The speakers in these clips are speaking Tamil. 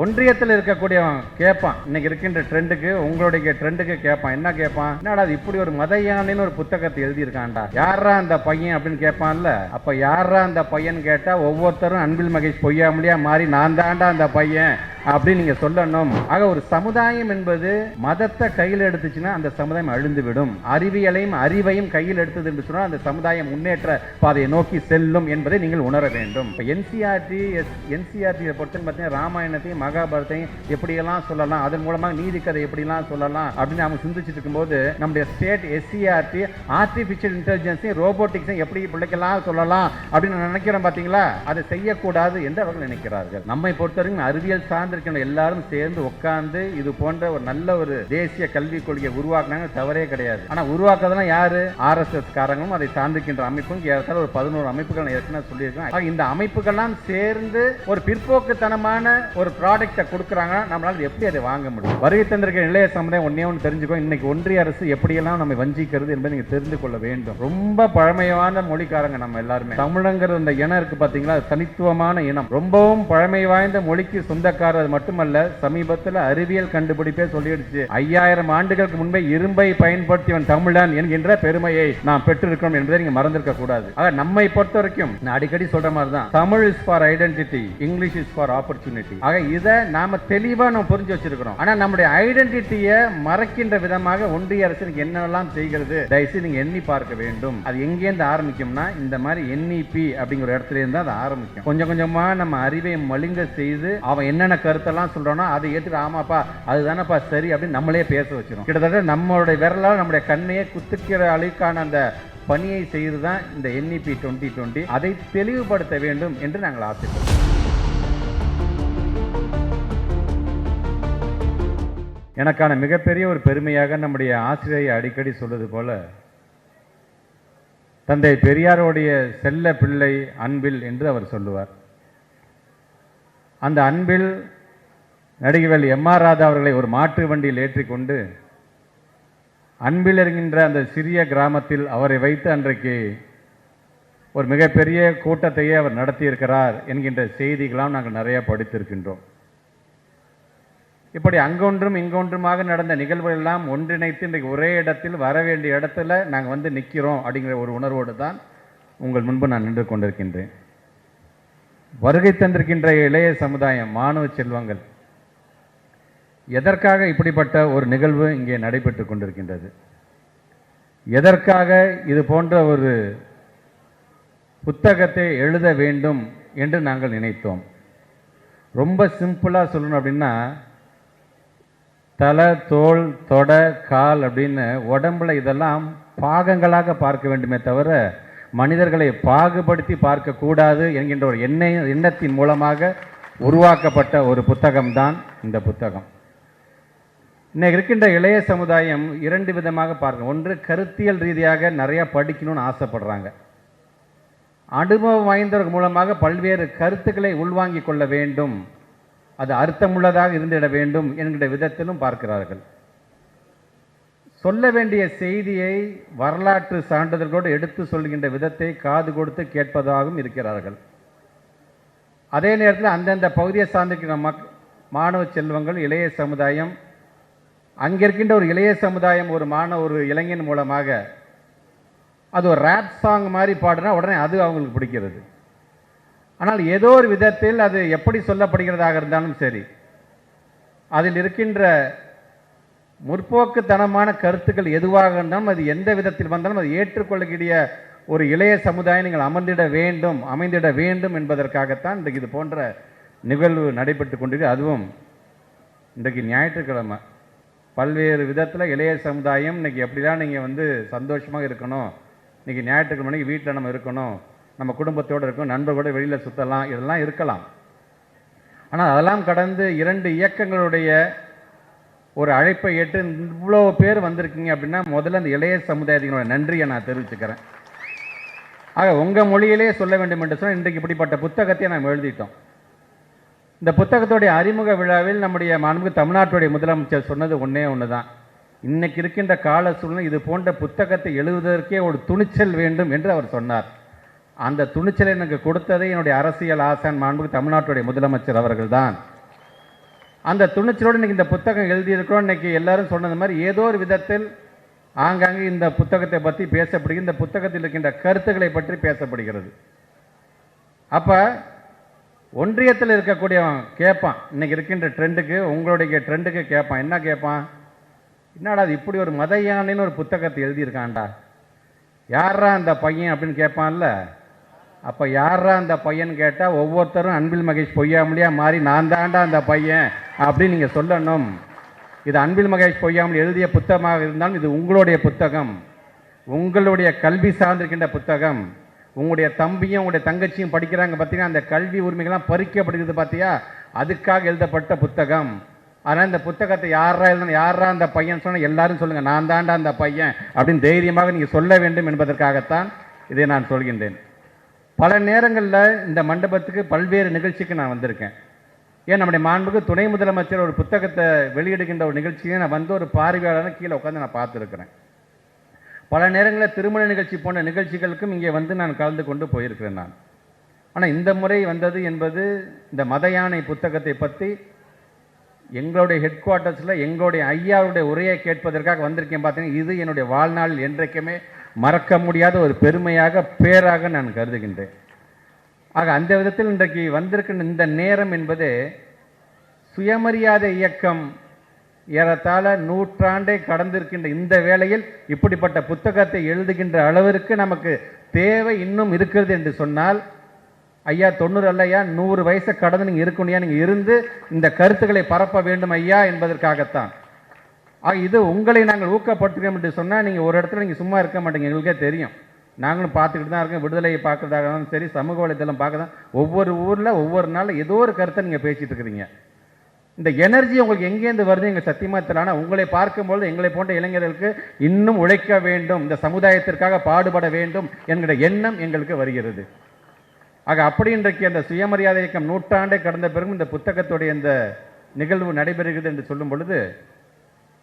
ஒன்றியத்தில் இருக்கக்கூடியவன் கேட்பான் இன்னைக்கு இருக்கின்ற ட்ரெண்டுக்கு உங்களுடைய ட்ரெண்டுக்கு கேட்பான் என்ன கேட்பான் என்னடா அது இப்படி ஒரு மத யானைன்னு ஒரு புத்தகத்தை எழுதியிருக்கான்டா. யாரா அந்த பையன் அப்படின்னு கேட்பான்ல அப்ப யாரா அந்த பையன் கேட்டா ஒவ்வொருத்தரும் அன்பில் மகேஷ் பொய்யாமலியா மாறி நான் தாண்டா அந்த பையன். அப்படின்னு நீங்க சொல்லணும். ஆக ஒரு சமுதாயம் என்பது மதத்தை கையில் எடுத்துச்சுன்னா அந்த சமுதாயம் அழிந்துவிடும். அறிவியலையும் அறிவையும் கையில் எடுத்தது என்று சொன்னால் அந்த சமுதாயம் முன்னேற்ற பாதையை நோக்கி செல்லும் என்பதை நீங்கள் உணர வேண்டும். இப்போ என்சிஆர்டி என்சிஆர்டியை பொறுத்தன்னு பார்த்தீங்கன்னா ராமாயணத்தையும் மகாபாரத்தையும் எப்படியெல்லாம் சொல்லலாம் அதன் மூலமாக நீதி கதை எப்படிலாம் சொல்லலாம் அப்படின்னு அவங்க சிந்திச்சுட்டு இருக்கும்போது நம்முடைய ஸ்டேட் எஸ்சிஆர்டி ஆர்டிஃபிஷியல் இன்டெலிஜென்ஸையும் ரோபோட்டிக்ஸையும் எப்படி பிள்ளைக்கெல்லாம் சொல்லலாம் அப்படின்னு நினைக்கிறோம் பார்த்தீங்களா? அதை செய்யக்கூடாது என்று அவர்கள் நினைக்கிறார்கள். நம்மை பொறுத்தவரைக்கும் அறிவியல் உட்கார்ந்துருக்கணும் எல்லாரும் சேர்ந்து உட்கார்ந்து இது போன்ற ஒரு நல்ல ஒரு தேசிய கல்விக் கொள்கையை உருவாக்குனாங்க தவறே கிடையாது. ஆனா உருவாக்குறதுலாம் யாரு? ஆர்எஸ்எஸ் காரங்களும் அதை சார்ந்திருக்கின்ற அமைப்பும் ஏறத்தாழ ஒரு பதினோரு அமைப்புகள் ஏற்கனவே சொல்லியிருக்கேன். இந்த அமைப்புகள்லாம் சேர்ந்து ஒரு பிற்போக்குத்தனமான ஒரு ப்ராடக்ட்டை கொடுக்குறாங்க நம்மளால எப்படி அதை வாங்க முடியும்? வருகை தந்திருக்கிற இளைய சமுதாயம் ஒன்னே ஒன்று தெரிஞ்சுக்கோ இன்னைக்கு ஒன்றிய அரசு எப்படியெல்லாம் நம்ம வஞ்சிக்கிறது என்பதை நீங்க தெரிந்து கொள்ள வேண்டும். ரொம்ப பழமையான மொழிக்காரங்க நம்ம எல்லாருமே. தமிழங்கிற இந்த இனம் இருக்கு பாத்தீங்களா? தனித்துவமான இனம். ரொம்பவும் பழமை வாய்ந்த மொழிக்கு சொந்தக்காரர் மட்டுமல்ல சமீபத்தில் அறிவியல் கண்டுபிடிப்பே சொல்லிடுச்சு. ஐயாயிரம் ஆண்டுகளுக்கு முன்பே இரும்பை பயன்படுத்தியவன் தமிழன் என்கின்ற பெருமையை நாம் பெற்றிருக்கிறோம் என்பதை நீங்க மறந்திருக்க கூடாது. ஆக நம்மை பொறுத்த வரைக்கும் நான் அடிக்கடி சொல்ற மாதிரி தான் Tamil is for identity English is for opportunity ஆக இதை நாம தெளிவா நம்ம புரிஞ்சு வச்சிருக்கிறோம். ஆனா நம்முடைய ஐடென்டிட்டியை மறைக்கின்ற விதமாக ஒன்றிய அரசு என்னெல்லாம் செய்கிறது தயவுசெய்து நீங்க எண்ணி பார்க்க வேண்டும். அது எங்கேருந்து ஆரம்பிக்கும்னா இந்த மாதிரி என்இபி அப்படிங்கிற இடத்துல இருந்து அது ஆரம்பிக்கும். கொஞ்சம் கொஞ்சமா நம்ம அறிவை மழுங்க செய்து அவன் என்னென்ன கருத்தெல்லாம் சொல்கிறோன்னா அதை ஏற்றுட்டு ஆமாப்பா அதுதானப்பா சரி அப்படின்னு நம்மளே பேச வச்சிடும் கிட்டத்தட்ட நம்மளுடைய விரலால் நம்முடைய கண்ணையே குத்துக்கிற அளவுக்கான அந்த பணியை செய்து தான் இந்த என்இபி டுவெண்ட்டி டுவெண்ட்டி அதை தெளிவுபடுத்த வேண்டும் என்று நாங்கள் ஆசைப்படுறோம் எனக்கான மிகப்பெரிய ஒரு பெருமையாக நம்முடைய ஆசிரியை அடிக்கடி சொல்வது போல தந்தை பெரியாரோடைய செல்ல பிள்ளை அன்பில் என்று அவர் சொல்லுவார். அந்த அன்பில் நடிகவேல் எம் ஆர் ராதா அவர்களை ஒரு மாட்டு வண்டியில் ஏற்றிக்கொண்டு அன்பில் இருக்கின்ற அந்த சிறிய கிராமத்தில் அவரை வைத்து அன்றைக்கு ஒரு மிகப்பெரிய கூட்டத்தையே அவர் நடத்தியிருக்கிறார் என்கின்ற செய்திகளாம் நாங்கள் நிறைய படித்திருக்கின்றோம். இப்படி அங்கொன்றும் இங்கொன்றுமாக நடந்த நிகழ்வுகள் எல்லாம் ஒன்றிணைத்து இன்றைக்கு ஒரே இடத்தில் வர வேண்டிய இடத்துல நாங்கள் வந்து நிற்கிறோம் அப்படிங்கிற ஒரு உணர்வோடு தான் உங்கள் முன்பு நான் நின்று கொண்டிருக்கின்றேன். வருகை தந்திருக்கின்ற இளைய சமுதாயம் மாணவ செல்வங்கள் எதற்காக இப்படிப்பட்ட ஒரு நிகழ்வு இங்கே நடைபெற்று கொண்டிருக்கின்றது? எதற்காக இது போன்ற ஒரு புத்தகத்தை எழுத வேண்டும் என்று நாங்கள் நினைத்தோம்? ரொம்ப சிம்பிளாக சொல்லணும் அப்படின்னா தலை தோல் தொட கால் அப்படின்னு உடம்புல இதெல்லாம் பாகங்களாக பார்க்க வேண்டுமே தவிர மனிதர்களை பாகுபடுத்தி பார்க்கக்கூடாது என்கின்ற ஒரு எண்ணெய் எண்ணத்தின் மூலமாக உருவாக்கப்பட்ட ஒரு புத்தகம்தான் இந்த புத்தகம். இன்னைக்கு இருக்கின்ற இளைய சமுதாயம் இரண்டு விதமாக பார்க்கணும். ஒன்று கருத்தியல் ரீதியாக நிறையா படிக்கணும்னு ஆசைப்படுறாங்க. அனுபவம் வாய்ந்தவர்கள் மூலமாக பல்வேறு கருத்துக்களை உள்வாங்கிக் கொள்ள வேண்டும். அது அர்த்தமுள்ளதாக இருந்திட வேண்டும் என்கிற விதத்திலும் பார்க்கிறார்கள். சொல்ல வேண்டிய செய்தியை வரலாற்று சான்றிதழ்களோடு எடுத்து சொல்கின்ற விதத்தை காது கொடுத்து கேட்பதாகவும் இருக்கிறார்கள். அதே நேரத்தில் அந்தந்த பகுதியை சார்ந்திருக்கிற மக் மாணவ செல்வங்கள் இளைய சமுதாயம் அங்கே இருக்கின்ற ஒரு இளைய சமுதாயம் ஒரு மாண ஒரு இளைஞன் மூலமாக அது ஒரு ரேப் சாங் மாதிரி பாடுனா உடனே அது அவங்களுக்கு பிடிக்கிறது. ஆனால் ஏதோ ஒரு விதத்தில் அது எப்படி சொல்லப்படுகிறதாக இருந்தாலும் சரி அதில் இருக்கின்ற முற்போக்குத்தனமான கருத்துக்கள் எதுவாக இருந்தாலும் அது எந்த விதத்தில் வந்தாலும் அது ஏற்றுக்கொள்ளக்கூடிய ஒரு இளைய சமுதாயம் நீங்கள் அமர்ந்திட வேண்டும் அமைந்திட வேண்டும் என்பதற்காகத்தான் இன்றைக்கு இது போன்ற நிகழ்வு நடைபெற்று கொண்டிருக்கு. அதுவும் இன்றைக்கு ஞாயிற்றுக்கிழமை. பல்வேறு விதத்தில் இளைய சமுதாயம் இன்றைக்கி எப்படிலாம் நீங்கள் வந்து சந்தோஷமாக இருக்கணும்? இன்னைக்கு ஞாயிற்றுக்கிழமை வீட்டில் நம்ம இருக்கணும். நம்ம குடும்பத்தோடு இருக்கணும் நண்பர்களோடு வெளியில் சுற்றலாம் இதெல்லாம் இருக்கலாம். ஆனால் அதெல்லாம் கடந்து இரண்டு இயக்கங்களுடைய ஒரு அழைப்பை ஏற்று இவ்வளோ பேர் வந்திருக்கீங்க அப்படின்னா முதல்ல அந்த இளைய சமுதாயத்தினோட நன்றியை நான் தெரிவிச்சுக்கிறேன். ஆக உங்கள் மொழியிலே சொல்ல வேண்டும் என்று சொன்னால் இன்றைக்கு இப்படிப்பட்ட புத்தகத்தை நாம் எழுதிட்டோம். இந்த புத்தகத்துடைய அறிமுக விழாவில் நம்முடைய மாண்பு தமிழ்நாட்டுடைய முதலமைச்சர் சொன்னது ஒன்றே ஒன்று தான் இன்னைக்கு இருக்கின்ற கால சூழ்நிலை இது போன்ற புத்தகத்தை எழுதுவதற்கே ஒரு துணிச்சல் வேண்டும் என்று அவர் சொன்னார். அந்த துணிச்சலை எனக்கு கொடுத்ததே என்னுடைய அரசியல் ஆசான் மாண்புக்கு தமிழ்நாட்டுடைய முதலமைச்சர் அவர்கள் தான் அந்த துணிச்சலோடு இன்னைக்கு இந்த புத்தகம் எழுதியிருக்கிறோம். இன்னைக்கு எல்லாரும் சொன்னது மாதிரி ஏதோ ஒரு விதத்தில் ஆங்காங்கே இந்த புத்தகத்தை பற்றி பேசப்படுகிறது. இந்த புத்தகத்தில் இருக்கின்ற கருத்துக்களை பற்றி பேசப்படுகிறது. அப்போ ஒன்றியத்தில் இருக்கக்கூடியவன் கேட்பான். இன்னைக்கு இருக்கின்ற ட்ரெண்டுக்கு உங்களுடைய ட்ரெண்டுக்கு கேட்பான். என்ன கேட்பான்? என்னடா அது இப்படி ஒரு மத யானைன்னு ஒரு புத்தகத்தை எழுதியிருக்கான்டா. யாரா அந்த பையன் அப்படின்னு கேட்பான்ல. அப்போ யாரா அந்த பையன் கேட்டால் ஒவ்வொருத்தரும் அன்பில் மகேஷ் பொய்யாமலியா மாறி நான் தாண்டா அந்த பையன் அப்படின்னு நீங்கள் சொல்லணும். இது அன்பில் மகேஷ் பொய்யாமல் எழுதிய புத்தகமாக இருந்தாலும் இது உங்களுடைய புத்தகம். உங்களுடைய கல்வி சார்ந்திருக்கின்ற புத்தகம். உங்களுடைய தம்பியும் உங்களுடைய தங்கச்சியும் படிக்கிறாங்க பார்த்தீங்கன்னா அந்த கல்வி உரிமைகள்லாம் பறிக்கப்படுகிறது பார்த்தியா அதுக்காக எழுதப்பட்ட புத்தகம். ஆனால் இந்த புத்தகத்தை யாரா எழுதணும் யாரா அந்த பையன் சொன்னால் எல்லாரும் சொல்லுங்கள் நான் தாண்டா அந்த பையன் அப்படின்னு தைரியமாக நீங்கள் சொல்ல வேண்டும் என்பதற்காகத்தான் இதை நான் சொல்கின்றேன். பல நேரங்களில் இந்த மண்டபத்துக்கு பல்வேறு நிகழ்ச்சிக்கு நான் வந்திருக்கேன். ஏன் நம்முடைய மாண்புக்கு துணை முதலமைச்சர் ஒரு புத்தகத்தை வெளியிடுகின்ற ஒரு நிகழ்ச்சியை நான் வந்து ஒரு பார்வையாளராக கீழே உட்காந்து நான் பார்த்துருக்குறேன். பல நேரங்களில் திருமண நிகழ்ச்சி போன்ற நிகழ்ச்சிகளுக்கும் இங்கே வந்து நான் கலந்து கொண்டு போயிருக்கிறேன் நான். ஆனால் இந்த முறை வந்தது என்பது இந்த மத யானை புத்தகத்தை பற்றி எங்களுடைய ஹெட் குவார்ட்டர்ஸில் எங்களுடைய ஐயாவுடைய உரையை கேட்பதற்காக வந்திருக்கேன் பார்த்தீங்கன்னா இது என்னுடைய வாழ்நாளில் என்றைக்குமே மறக்க முடியாத ஒரு பெருமையாக பேராக நான் கருதுகின்றேன். ஆக அந்த விதத்தில் இன்றைக்கு வந்திருக்கின்ற இந்த நேரம் என்பது சுயமரியாதை இயக்கம் ஏறத்தாழ நூற்றாண்டை கடந்திருக்கின்ற இந்த வேளையில் இப்படிப்பட்ட புத்தகத்தை எழுதுகின்ற அளவிற்கு நமக்கு தேவை இன்னும் இருக்கிறது என்று சொன்னால் ஐயா தொண்ணூறு அல்லையா? நூறு வயசை கடந்து நீங்கள் இருக்கணுயா நீங்கள் இருந்து இந்த கருத்துக்களை பரப்ப வேண்டும் ஐயா என்பதற்காகத்தான். இது உங்களை நாங்கள் ஊக்கப்படுத்துகிறோம் என்று சொன்னால் நீங்கள் ஒரு இடத்துல நீங்கள் சும்மா இருக்க மாட்டீங்க. எங்களுக்கே தெரியும். நாங்களும் பார்த்துக்கிட்டு தான் இருக்கோம். விடுதலையை பார்க்குறதாக இருந்தாலும் சரி சமூக வலைத்தளம் பார்க்க தான் ஒவ்வொரு ஊரில் ஒவ்வொரு நாளில் ஏதோ ஒரு கருத்தை நீங்கள் பேசிகிட்டு இருக்கிறீங்க. இந்த எனர்ஜி உங்களுக்கு எங்கேருந்து வருது? எங்கள் சத்தியமாக தெரியல உங்களை பார்க்கும்பொழுது எங்களை போன்ற இளைஞர்களுக்கு இன்னும் உழைக்க வேண்டும். இந்த சமுதாயத்திற்காக பாடுபட வேண்டும் என்கிற எண்ணம் எங்களுக்கு வருகிறது. ஆக அப்படி இன்றைக்கு அந்த சுயமரியாதை இயக்கம் நூற்றாண்டை கடந்த பிறகு இந்த புத்தகத்துடைய இந்த நிகழ்வு நடைபெறுகிறது என்று சொல்லும் பொழுது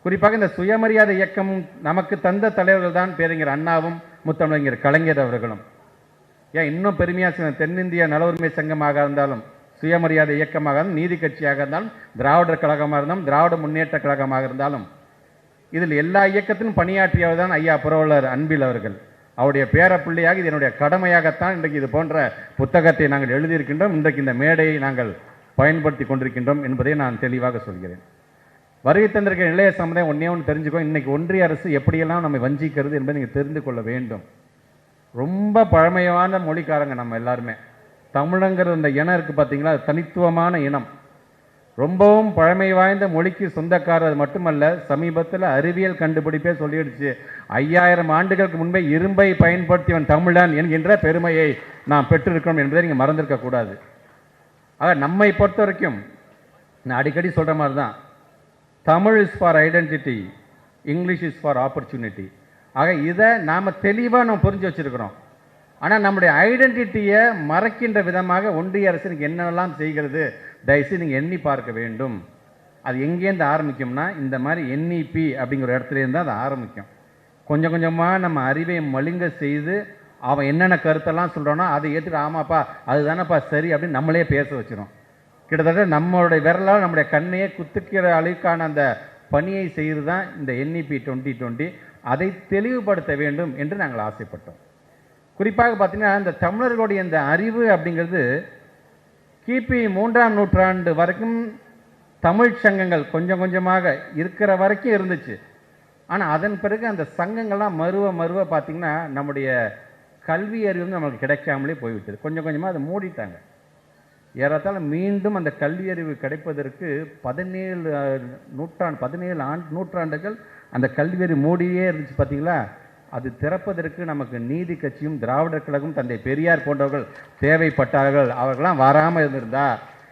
குறிப்பாக இந்த சுயமரியாதை இயக்கம் நமக்கு தந்த தலைவர்கள் தான் பேரறிஞர் அண்ணாவும் முத்தமிழறிஞர் கலைஞர் அவர்களும். ஏன் இன்னும் பெருமையாக தென்னிந்திய நல உரிமை சங்கமாக இருந்தாலும் சுயமரியாதை இயக்கமாக இருந்தாலும் நீதி கட்சியாக இருந்தாலும் திராவிடர் கழகமாக இருந்தாலும் திராவிட முன்னேற்ற கழகமாக இருந்தாலும் இதில் எல்லா இயக்கத்திலும் பணியாற்றியவர் தான் ஐயா புரவலர் அன்பில் அவர்கள். அவருடைய பேரப்பிள்ளையாக இது என்னுடைய கடமையாகத்தான் இன்றைக்கு இது போன்ற புத்தகத்தை நாங்கள் எழுதியிருக்கின்றோம். இன்றைக்கு இந்த மேடையை நாங்கள் பயன்படுத்தி கொண்டிருக்கின்றோம் என்பதை நான் தெளிவாக சொல்கிறேன். வருகை தந்திருக்கிற இளைய சமுதாயம் ஒன்றே ஒன்று தெரிஞ்சுக்கோ இன்னைக்கு ஒன்றிய அரசு எப்படியெல்லாம் நம்மை வஞ்சிக்கிறது என்பதை நீங்கள் தெரிந்து கொள்ள வேண்டும். ரொம்ப பழமையான மொழிக்காரங்க நம்ம எல்லாருமே. தமிழங்கிற இந்த இனம் இருக்குது பார்த்தீங்களா அது தனித்துவமான இனம். ரொம்பவும் பழமை வாய்ந்த மொழிக்கு சொந்தக்காரர் மட்டுமல்ல சமீபத்தில் அறிவியல் கண்டுபிடிப்பே சொல்லிடுச்சு. ஐயாயிரம் ஆண்டுகளுக்கு முன்பே இரும்பை பயன்படுத்தியவன் தமிழன் என்கின்ற பெருமையை நாம் பெற்றிருக்கிறோம் என்பதை நீங்கள் மறந்திருக்கக்கூடாது ஆக நம்மை பொறுத்த வரைக்கும் நான் அடிக்கடி சொல்கிற மாதிரி தான் Tamil is for identity English is for opportunity ஆக இதை நாம் தெளிவாக நம்ம புரிஞ்சு வச்சுருக்கிறோம். ஆனால் நம்முடைய ஐடென்டிட்டியை மறைக்கின்ற விதமாக ஒன்றிய அரசு நீங்கள் என்னெல்லாம் செய்கிறது? தயவுசெய்து நீங்கள் எண்ணி பார்க்க வேண்டும். அது எங்கேருந்து ஆரம்பிக்கும்னா இந்த மாதிரி என்இபி அப்படிங்கிற இடத்துலேருந்து அது ஆரம்பிக்கும். கொஞ்சம் கொஞ்சமாக நம்ம அறிவை மழுங்க செய்து அவன் என்னென்ன கருத்தெல்லாம் சொல்கிறானோ அதை ஏற்றுட்டு ஆமாப்பா அதுதானப்பா சரி அப்படின்னு நம்மளே பேச வச்சிடும் கிட்டத்தட்ட நம்மளுடைய விரலால் நம்முடைய கண்ணையே குத்துக்கிற அளவுக்கான அந்த பணியை செய்து தான் இந்த என்இபி டுவெண்ட்டி டுவெண்ட்டி அதை தெளிவுபடுத்த வேண்டும் என்று நாங்கள் ஆசைப்பட்டோம். குறிப்பாக பார்த்தீங்கன்னா இந்த தமிழர்களுடைய இந்த அறிவு அப்படிங்கிறது கிபி மூன்றாம் நூற்றாண்டு வரைக்கும் தமிழ் சங்கங்கள் கொஞ்சம் கொஞ்சமாக இருக்கிற வரைக்கும் இருந்துச்சு. ஆனால் அதன் பிறகு அந்த சங்கங்கள்லாம் மருவ மருவ பார்த்திங்கன்னா நம்முடைய கல்வி அறிவு வந்து நம்மளுக்கு கிடைக்காமலே போய்விட்டது. கொஞ்சம் கொஞ்சமாக அதை மூடிட்டாங்க. ஏறத்தாழ மீண்டும் அந்த கல்வி அறிவு கிடைப்பதற்கு பதினேழு நூற்றாண்டு பதினேழு ஆண்டு நூற்றாண்டுகள் அந்த கல்வி அறிவு மூடியே இருந்துச்சு பார்த்தீங்களா? அது திறப்பதற்கு நமக்கு நீதி கட்சியும் திராவிடர் கழகம் தந்தை பெரியார் போன்றவர்கள் தேவைப்பட்டார்கள். அவர்களாம் வராமல் இருந்திருந்தா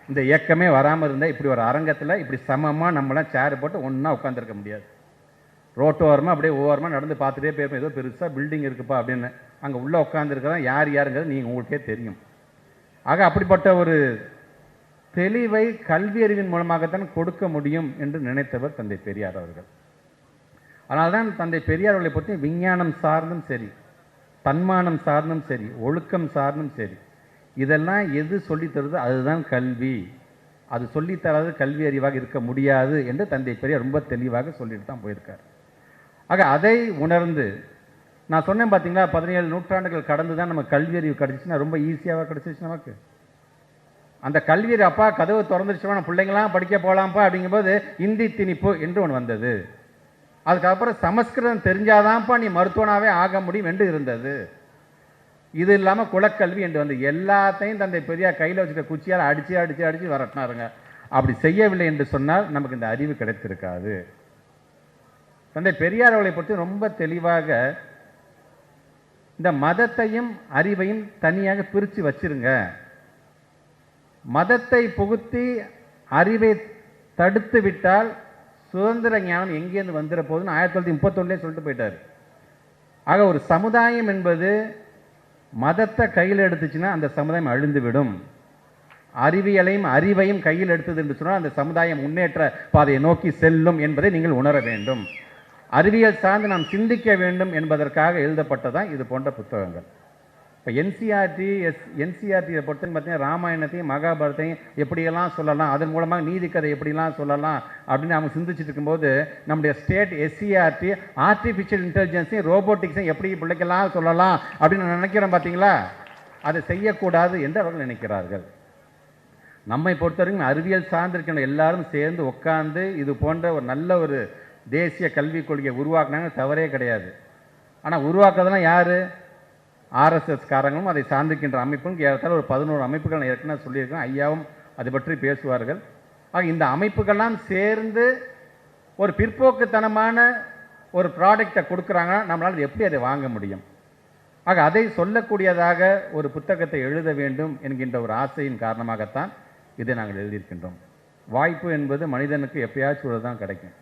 இந்த இயக்கமே வராமல் இருந்தால் இப்படி ஒரு அரங்கத்தில் இப்படி சமமாக நம்மளாம் சேர் போட்டு ஒன்றா உட்காந்துருக்க முடியாது. ரோட்டோரமாக அப்படியே ஓரமாக நடந்து பார்த்துட்டே போயிருப்போம். ஏதோ பெருசாக பில்டிங் இருக்குப்பா அப்படின்னு. அங்கே உள்ளே உட்காந்துருக்கதான் யார் யாருங்கிறது நீங்கள் உங்களுக்கே தெரியும். ஆக அப்படிப்பட்ட ஒரு தெளிவை கல்வி அறிவின் மூலமாகத்தான் கொடுக்க முடியும் என்று நினைத்தவர் தந்தை பெரியார் அவர்கள். அதனால்தான் தந்தை பெரியார் அவர்களை பற்றி விஞ்ஞானம் சார்ந்தும் சரி தன்மானம் சார்ந்தும் சரி ஒழுக்கம் சார்ந்தும் சரி இதெல்லாம் எது சொல்லித்தருதோ அதுதான் கல்வி. அது சொல்லித்தராது கல்வி அறிவாக இருக்க முடியாது என்று தந்தை பெரியார் ரொம்ப தெளிவாக சொல்லிட்டு தான் போயிருக்கார். ஆக அதை உணர்ந்து நான் சொன்னேன் பார்த்தீங்களா பதினேழு நூற்றாண்டுகள் கடந்து தான் நமக்கு கல்வி அறிவு கிடச்சிச்சுன்னா ரொம்ப ஈஸியாக கிடச்சிச்சு நமக்கு. அந்த கல்வி அப்பா கதவு திறந்துருச்சுமா நம்ம பிள்ளைங்களாம் படிக்க போகலாம்ப்பா அப்படிங்கும்போது இந்தி திணிப்பு என்று ஒன்று வந்தது. அதுக்கப்புறம் சமஸ்கிருதம் தெரிஞ்சாதான்ப்பா நீ மருத்துவனாவே ஆக முடியும் என்று இருந்தது. இது இல்லாமல் குலக்கல்வி என்று வந்து எல்லாத்தையும் தந்தை பெரியார் கையில் வச்சுக்க குச்சியால் அடித்து அடித்து அடித்து வரட்டினாருங்க. அப்படி செய்யவில்லை என்று சொன்னால் நமக்கு இந்த அறிவு கிடைத்திருக்காது. தந்தை பெரியார் அவளை பற்றி ரொம்ப தெளிவாக இந்த மதத்தையும் அறிவையும் தனியாக பிரித்து வச்சிருங்க. மதத்தை புகுத்தி அறிவை தடுத்து விட்டால் சுதந்திர ஞானம் எங்கேருந்து வந்துட போகுதுன்னு ஆயிரத்தி தொள்ளாயிரத்தி முப்பத்தொன்னுலேயே சொல்லிட்டு போயிட்டார். ஆக ஒரு சமுதாயம் என்பது மதத்தை கையில் எடுத்துச்சுன்னா அந்த சமுதாயம் அழிந்து விடும் அறிவியலையும் அறிவையும் கையில் எடுத்தது என்று சொன்னால் அந்த சமுதாயம் முன்னேற்ற பாதையை நோக்கி செல்லும் என்பதை நீங்கள் உணர வேண்டும். அறிவியல் சார்ந்து நாம் சிந்திக்க வேண்டும் என்பதற்காக எழுதப்பட்டதான் இது போன்ற புத்தகங்கள். இப்போ என்சிஆர்டி எஸ் என்சிஆர்டியை பொறுத்து பார்த்தீங்கன்னா ராமாயணத்தையும் மகாபாரத்தையும் எப்படியெல்லாம் சொல்லலாம் அதன் மூலமாக நீதி கதை எப்படிலாம் சொல்லலாம் அப்படின்னு அவங்க சிந்திச்சுட்டு இருக்கும்போது நம்முடைய ஸ்டேட் எஸ்சிஆர்டி ஆர்டிஃபிஷியல் இன்டெலிஜென்ஸையும் ரோபோட்டிக்ஸையும் எப்படி பிள்ளைக்கெல்லாம் சொல்லலாம் அப்படின்னு நினைக்கிறோம் பார்த்தீங்களா அதை செய்யக்கூடாது என்று அவர்கள் நினைக்கிறார்கள். நம்மை பொறுத்தவரைக்கும் அறிவியல் சார்ந்திருக்கிற எல்லாரும் சேர்ந்து உட்காந்து இது போன்ற ஒரு நல்ல ஒரு தேசிய கல்விக் கொள்கையை உருவாக்குனாங்க தவறே கிடையாது. ஆனால் உருவாக்குறதெல்லாம் யார்? ஆர்எஸ்எஸ் காரங்களும் அதை சார்ந்திருக்கின்ற அமைப்பும் ஏறத்தாழ ஒரு பதினோரு அமைப்புகள் நான் ஏற்கனவே சொல்லியிருக்கேன். ஐயாவும் அதை பற்றி பேசுவார்கள். ஆக இந்த அமைப்புகள்லாம் சேர்ந்து ஒரு பிற்போக்குத்தனமான ஒரு ப்ராடக்டை கொடுக்குறாங்கன்னா நம்மளால் எப்படி அதை வாங்க முடியும்? ஆக அதை சொல்லக்கூடியதாக ஒரு புத்தகத்தை எழுத வேண்டும் என்கின்ற ஒரு ஆசையின் காரணமாகத்தான் இதை நாங்கள் எழுதியிருக்கின்றோம். வாய்ப்பு என்பது மனிதனுக்கு எப்பயாச்சும் ஒரு தான் கிடைக்கும்.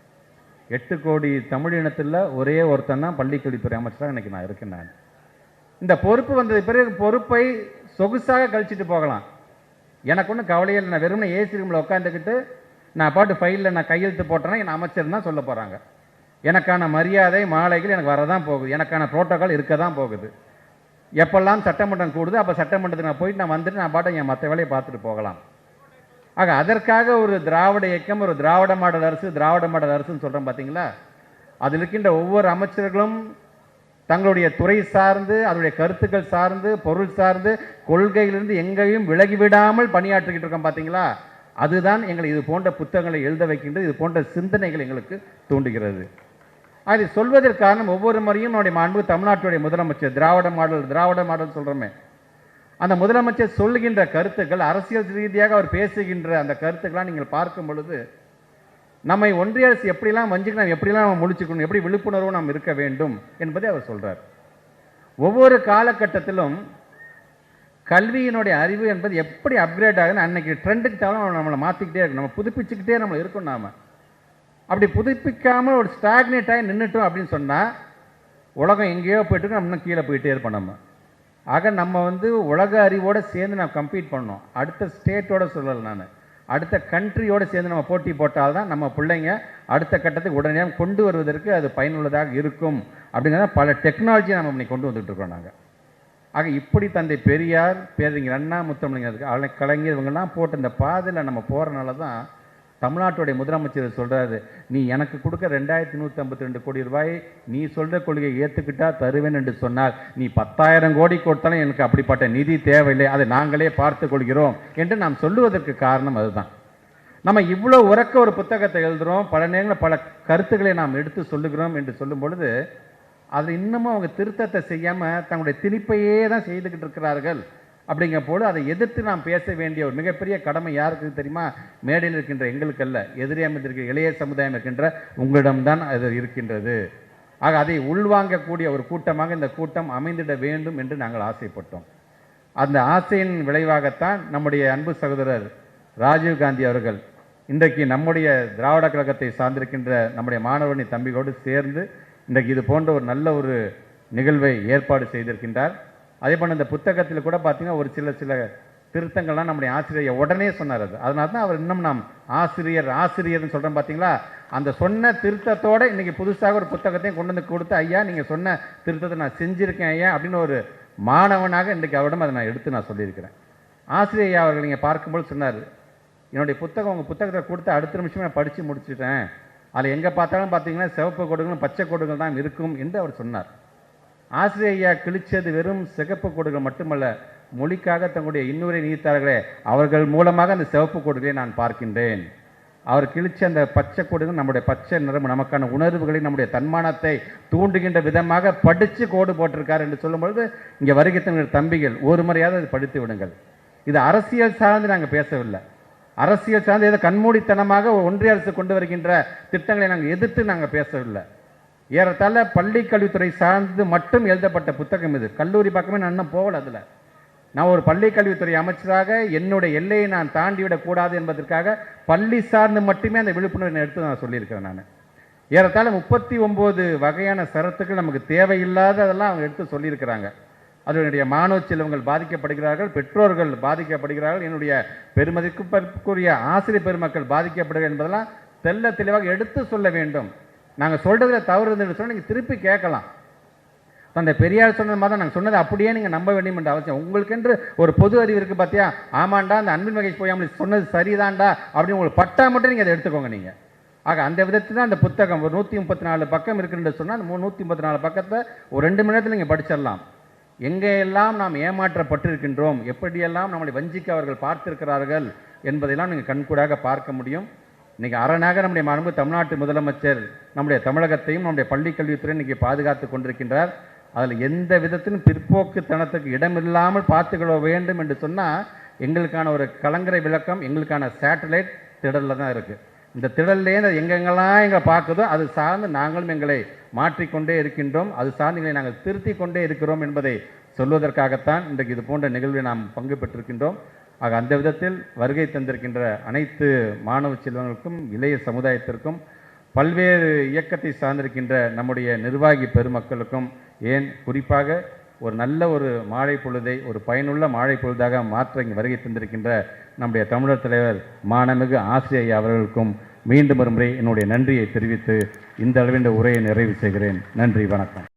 எட்டு கோடி தமிழ் இனத்தில் ஒரே ஒருத்தன் தான் பள்ளிக்கல்வித்துறை அமைச்சராக இன்றைக்கி நான் இருக்கேன் நான். இந்த பொறுப்பு வந்தது பிறகு பொறுப்பை சொகுசாக கழிச்சிட்டு போகலாம். எனக்கு ஒன்றும் கவலையில் நான் வெறும்னு ஏசி ரூமில் உட்காந்துக்கிட்டு நான் பாட்டு ஃபைலில் நான் கையெழுத்து போட்டேன்னா என் அமைச்சர் தான் சொல்ல போகிறாங்க எனக்கான மரியாதை மாலைகள் எனக்கு வரதான் போகுது. எனக்கான புரோட்டோகால் இருக்க தான் போகுது. எப்பெல்லாம் சட்டமன்றம் கூடுது அப்போ சட்டமன்றத்துக்கு நான் போயிட்டு நான் வந்துட்டு நான் பாட்டை என் மற்ற வேலையை பார்த்துட்டு போகலாம். ஆக அதற்காக ஒரு திராவிட இயக்கம் ஒரு திராவிட மாடல் அரசு திராவிட மாடல் அரசுன்னு சொல்கிறோம் பார்த்தீங்களா அதில் இருக்கின்ற ஒவ்வொரு அமைச்சர்களும் தங்களுடைய துறை சார்ந்து அதனுடைய கருத்துக்கள் சார்ந்து பொருள் சார்ந்து கொள்கையிலிருந்து எங்கேயும் விலகிவிடாமல் பணியாற்றிக்கிட்டு இருக்கோம் பார்த்தீங்களா அதுதான் எங்களை இது போன்ற புத்தகங்களை எழுத வைக்கின்றது இது போன்ற சிந்தனைகள் எங்களுக்கு தூண்டுகிறது. அதை சொல்வதற்கான ஒவ்வொரு முறையும் நம்முடைய மாண்பு தமிழ்நாட்டுடைய முதலமைச்சர் திராவிட மாடல் திராவிட மாடல் சொல்கிறோமே அந்த முதலமைச்சர் சொல்லுகின்ற கருத்துக்கள் அரசியல் ரீதியாக அவர் பேசுகின்ற அந்த கருத்துக்களாக நீங்கள் பார்க்கும் பொழுது நம்மை ஒன்றிய அரசு எப்படிலாம் வஞ்சிக்கணும் எப்படிலாம் நம்ம முடிச்சுக்கணும் எப்படி விழிப்புணர்வு நாம் இருக்க வேண்டும் என்பதை அவர் சொல்கிறார் ஒவ்வொரு காலகட்டத்திலும் கல்வியினுடைய அறிவு என்பது எப்படி அப்கிரேட் ஆகுதுன்னு அன்னைக்கு ட்ரெண்டுக்கு தவிர நம்மளை மாற்றிக்கிட்டே இருக்கும் நம்ம புதுப்பிச்சுக்கிட்டே நம்ம இருக்கணும் நாம. அப்படி புதுப்பிக்காமல் ஒரு ஸ்டாக்னேட் ஆகி நின்றுட்டோம் அப்படின்னு சொன்னால் உலகம் எங்கேயோ போயிட்டு நம்ம இன்னும் கீழே போயிட்டே இருப்போம் நம்ம. ஆக நம்ம வந்து உலக அறிவோடு சேர்ந்து நம்ம கம்ப்ளீட் பண்ணோம் அடுத்த ஸ்டேட்டோட சொல்லலை நான். அடுத்த கண்ட்ரியோடு சேர்ந்து நம்ம போட்டி போட்டால்தான் நம்ம பிள்ளைங்க அடுத்த கட்டத்துக்கு உடனே கொண்டு வருவதற்கு அது பயனுள்ளதாக இருக்கும். அப்படிங்கிறத பல டெக்னாலஜி நம்ம இன்னைக்கு கொண்டு வந்துட்டுருக்கோம் நாங்கள் ஆக இப்படி தந்தை பெரியார் பேரறிஞர் அண்ணா முத்தமிழங்க கலைஞர் இவங்கெல்லாம் போட்ட இந்த பாதையில் நம்ம போகிறனால தான் தமிழ்நாட்டுடைய முதலமைச்சர் சொல்கிறாரு நீ எனக்கு கொடுக்க ரெண்டாயிரத்தி நூற்றி ஐம்பத்தி ரெண்டு கோடி ரூபாய் நீ சொல்கிற கொள்கையை ஏற்றுக்கிட்டா தருவேன் என்று சொன்னார் நீ பத்தாயிரம் கோடி கொடுத்தாலும் எனக்கு அப்படிப்பட்ட நிதி தேவையில்லை. அதை நாங்களே பார்த்து கொள்கிறோம் என்று நாம் சொல்லுவதற்கு காரணம் அதுதான். நம்ம இவ்வளோ உறக்க ஒரு புத்தகத்தை எழுதுகிறோம் பல நேரங்களில் பல கருத்துக்களை நாம் எடுத்து சொல்லுகிறோம் என்று சொல்லும் பொழுது அதில் இன்னமும் அவங்க திருத்தத்தை செய்யாமல் தங்களுடைய திணிப்பையே தான் செய்துக்கிட்டு இருக்கிறார்கள். அப்படிங்கிற போது அதை எதிர்த்து நாம் பேச வேண்டிய ஒரு மிகப்பெரிய கடமை யாருக்கு தெரியுமா? மேடையில் இருக்கின்ற எங்களுக்கு அல்ல எதிரே அமைந்திருக்கிற இளைய சமுதாயம் இருக்கின்ற உங்களிடம்தான் அது இருக்கின்றது. ஆக அதை உள்வாங்கக்கூடிய ஒரு கூட்டமாக இந்த கூட்டம் அமைந்திட வேண்டும் என்று நாங்கள் ஆசைப்பட்டோம். அந்த ஆசையின் விளைவாகத்தான் நம்முடைய அன்பு சகோதரர் ராஜீவ் காந்தி அவர்கள் இன்றைக்கு நம்முடைய திராவிட கழகத்தை சார்ந்திருக்கின்ற நம்முடைய மாணவனின் தம்பிகளோடு சேர்ந்து இன்றைக்கு இது போன்ற ஒரு நல்ல ஒரு நிகழ்வை ஏற்பாடு செய்திருக்கின்றார். அதே போல் இந்த புத்தகத்தில் கூட பார்த்தீங்கன்னா ஒரு சில சில திருத்தங்கள்லாம் நம்முடைய ஆசிரியர் உடனே சொன்னார் அது. அதனால தான் அவர் இன்னும் நாம் ஆசிரியர் ஆசிரியர்னு சொல்கிறோம் பார்த்தீங்களா அந்த சொன்ன திருத்தத்தோடு இன்றைக்கி புதுசாக ஒரு புத்தகத்தையும் கொண்டு வந்து கொடுத்து ஐயா நீங்கள் சொன்ன திருத்தத்தை நான் செஞ்சுருக்கேன் ஐயா அப்படின்னு ஒரு மாணவனாக இன்றைக்கு அவரிடம் அதை நான் எடுத்து நான் சொல்லியிருக்கிறேன். ஆசிரியர் ஐயா அவர்கள் நீங்கள் பார்க்கும்போது சொன்னார் என்னுடைய புத்தகம் உங்கள் புத்தகத்தை கொடுத்து அடுத்த நிமிஷமே நான் படித்து முடிச்சுட்டேன். அதில் எங்கே பார்த்தாலும் பார்த்தீங்கன்னா சிவப்பு கொடுங்களும் பச்சை கொடுங்கள் தான் இருக்கும் என்று அவர் சொன்னார். ஆசிரியா கிழிச்சது வெறும் சிகப்பு கோடுகள் மட்டுமல்ல மொழிக்காக தங்களுடைய இன்னுரை நீத்தார்களே அவர்கள் மூலமாக அந்த சிவப்பு கோடுகளை நான் பார்க்கின்றேன். அவர் கிழிச்ச அந்த பச்சை கோடுகள் நம்முடைய பச்சை நிறம் நமக்கான உணர்வுகளை நம்முடைய தன்மானத்தை தூண்டுகின்ற விதமாக படித்து கோடு போட்டிருக்கார் என்று சொல்லும் பொழுது இங்கே வருகை தம்பிகள் ஒரு முறையாவது அதை படித்து விடுங்கள். இது அரசியல் சார்ந்து நாங்கள் பேசவில்லை. அரசியல் சார்ந்து ஏதோ கண்மூடித்தனமாக ஒன்றிய அரசு கொண்டு வருகின்ற திட்டங்களை நாங்கள் எதிர்த்து நாங்கள் பேசவில்லை. ஏறத்தாழ பள்ளி கல்வித்துறை சார்ந்து மட்டும் எழுதப்பட்ட புத்தகம் இது. கல்லூரி பக்கமே நான் இன்னும் போகல அதில். நான் ஒரு பள்ளிக்கல்வித்துறை அமைச்சராக என்னுடைய எல்லையை நான் தாண்டிவிடக்கூடாது என்பதற்காக பள்ளி சார்ந்து மட்டுமே அந்த விழிப்புணர்வை எடுத்து நான் சொல்லியிருக்கிறேன் நான். ஏறத்தாழ முப்பத்தி ஒம்பது வகையான சரத்துக்கள் நமக்கு தேவையில்லாத அதெல்லாம் அவங்க எடுத்து சொல்லியிருக்கிறாங்க. அதனுடைய மாணவ செல்வங்கள் பாதிக்கப்படுகிறார்கள் பெற்றோர்கள் பாதிக்கப்படுகிறார்கள் என்னுடைய பெருமதிக்குரிய ஆசிரியர் பெருமக்கள் பாதிக்கப்படுகிறார் என்பதெல்லாம் தெல்ல தெளிவாக எடுத்து சொல்ல வேண்டும். நாங்கள் சொல்கிறதுல தவறு இருந்துன்னு சொன்னால் நீங்கள் திருப்பி கேட்கலாம். அந்த பெரியார் சொன்னது மாதிரி நாங்கள் சொன்னது அப்படியே நீங்கள் நம்ப வேண்டும் என்ற அவசியம். உங்களுக்கென்று ஒரு பொது அறிவு இருக்குது பார்த்தியா ஆமாண்டா அந்த அன்பின் மகேஷ் போயாமல் சொன்னது சரிதான்டா அப்படின்னு உங்களுக்கு பட்டா மட்டும் நீங்கள் அதை எடுத்துக்கோங்க நீங்கள் ஆக அந்த விதத்தில் தான் அந்த புத்தகம் ஒரு நூற்றி முப்பத்தி நாலு பக்கம் இருக்குன்னு சொன்னால் அந்த நூற்றி முப்பத்தி நாலு பக்கத்தை ஒரு ரெண்டு மணி நேரத்தில் நீங்கள் படிச்சிடலாம். எங்கேயெல்லாம் நாம் ஏமாற்றப்பட்டிருக்கின்றோம் எப்படியெல்லாம் நம்மளை வஞ்சிக்க அவர்கள் பார்த்திருக்கிறார்கள் என்பதையெல்லாம் நீங்கள் கண்கூடாக பார்க்க முடியும். இன்றைக்கி அரணாக நம்முடைய மாண்பு தமிழ்நாட்டு முதலமைச்சர் நம்முடைய தமிழகத்தையும் நம்முடைய பள்ளிக் இன்றைக்கி பாதுகாத்து கொண்டிருக்கின்றார். அதில் எந்த விதத்திலும் பிற்போக்குத்தனத்துக்கு இடமில்லாமல் பார்த்துக்கொள்ள வேண்டும் என்று சொன்னால் எங்களுக்கான ஒரு கலங்கரை விளக்கம் எங்களுக்கான சேட்டலைட் திடலில் தான் இருக்குது இந்த திடல்லே எங்கெங்கெல்லாம் எங்களை பார்க்குதோ அது சார்ந்து நாங்களும் எங்களை மாற்றிக்கொண்டே இருக்கின்றோம். அது சார்ந்து எங்களை நாங்கள் திருத்திக் கொண்டே இருக்கிறோம் என்பதை சொல்வதற்காகத்தான் இன்றைக்கு இது போன்ற நிகழ்வில் நாம் பங்கு பெற்றிருக்கின்றோம். ஆக அந்த விதத்தில் வருகை தந்திருக்கின்ற அனைத்து மாணவ செல்வங்களுக்கும் இளைய சமுதாயத்திற்கும் பல்வேறு இயக்கத்தை சார்ந்திருக்கின்ற நம்முடைய நிர்வாகி பெருமக்களுக்கும் ஏன் குறிப்பாக ஒரு நல்ல ஒரு மாழை பொழுதை ஒரு பயனுள்ள மாழை பொழுதாக மாற்ற இங்கே வருகை தந்திருக்கின்ற நம்முடைய தமிழர் தலைவர் மாணமிகு ஆசிரியர் அவர்களுக்கும் மீண்டும் ஒரு முறை என்னுடைய நன்றியை தெரிவித்து இந்த அளவின் உரையை நிறைவு செய்கிறேன். நன்றி வணக்கம்.